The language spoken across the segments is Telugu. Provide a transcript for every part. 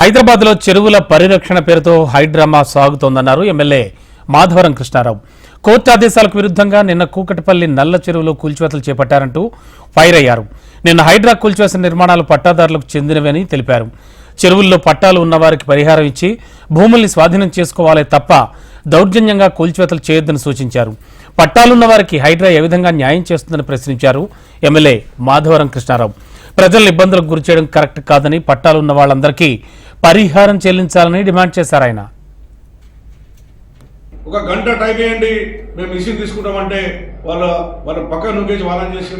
హైదరాబాద్లో చెరువుల పరిరక్షణ పేరుతో హైడ్రామా సాగుతోందన్నారు ఎమ్మెల్యే మాధవరం కృష్ణారావు. కోర్టు ఆదేశాలకు విరుద్ధంగా నిన్న కూకటపల్లి నల్ల చెరువులో కూల్చివేతలు చేపట్టారంటూ ఫైర్ అయ్యారు. నిన్న హైడ్రా కూల్చివేసిన నిర్మాణాలు పట్టాదారులకు చెందినవని తెలిపారు. చెరువుల్లో పట్టాలు ఉన్నవారికి పరిహారం ఇచ్చి భూముల్ని స్వాధీనం చేసుకోవాలే తప్ప దౌర్జన్యంగా కూల్చివేతలు చేయొద్దని సూచించారు. పట్టాలున్న వారికి హైడ్రా ఏ విధంగా న్యాయం చేస్తుందని ప్రశ్నించారు ఎమ్మెల్యే మాధవరం కృష్ణారావు. ప్రజలను ఇబ్బందులకు గురి చేయడం కరెక్ట్ కాదని పట్టాలున్న వాళ్ళందరికీ పరిహారం చెల్లించాలని డిమాండ్ చేశారు ఆయన. ఒక గంట టైం వేయండి మేము మిషన్ తీసుకుంటామంటే వాళ్ళ వాళ్ళ పక్క నొక్కేసి వాళ్ళని చేసి.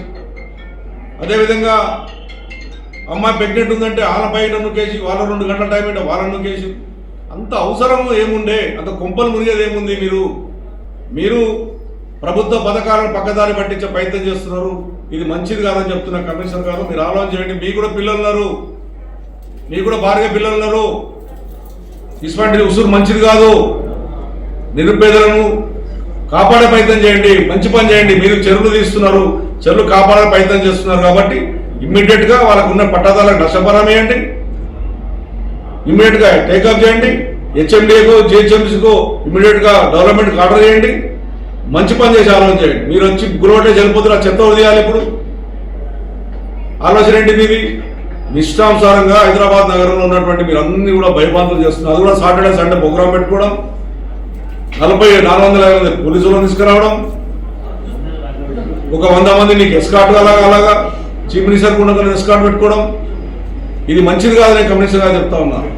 అదేవిధంగా అమ్మాయి ప్రెగ్నెంట్ ఉందంటే వాళ్ళ పైన నొక్కేసి వాళ్ళ రెండు గంటల టైం అంటే వాళ్ళని నొక్కేసి. అంత అవసరం ఏముండే అంత కుంపలు మునిగేది ఏముంది మీరు? మీరు ప్రభుత్వ పథకాలను పక్కదారి పట్టించే ప్రయత్నం చేస్తున్నారు. ఇది మంచిది కాదని చెప్తున్న కమిషనర్ గారు మీరు ఆలోచన చేయండి. మీకు కూడా పిల్లలు ఉన్నారు. మీకు కూడా భార్య పిల్లలు ఉన్నారు. ఇటువంటి ఉసురు మంచిది కాదు. నిరుపేదలను కాపాడే ప్రయత్నం చేయండి. మంచి పని చేయండి. మీరు చెరువులు తీస్తున్నారు. చెరువులు కాపాడే ప్రయత్నం చేస్తున్నారు కాబట్టి ఇమ్మీడియట్గా వాళ్ళకు ఉన్న పట్టాదారులకు నష్టపరం వేయండి ఇమ్మీడియట్గా టేకప్ చేయండి. హెచ్ఎండిఏకో జిహెచ్ఎంసీకో ఇమ్మీడియట్గా డెవలప్మెంట్ ఆర్డర్ చేయండి. మంచి పని చేసి ఆలోచన చేయండి మీరు వచ్చి గురవటే చనిపోతున్న చెత్త వదిలేయాలి ఇప్పుడు. ఆలోచన ఏంటి మీది? నిష్టానుసారంగా హైదరాబాద్ నగరంలో ఉన్నటువంటి మీరు అన్ని కూడా భయభ్రాంతులు చేస్తున్నారు. అది కూడా సాటర్డే సండే ప్రోగ్రామ్ పెట్టుకోవడం నలభై నాలుగు వందల యాభై మంది పోలీసులను తీసుకురావడం ఒక వంద మంది నీకు ఎస్కాట్ అలాగా అలాగా చీఫ్ మినిస్టర్ కూడా ఎస్కాట్ పెట్టుకోవడం. ఇది మంచిది కాదని కమిషనర్ గారు చెప్తా ఉన్నారు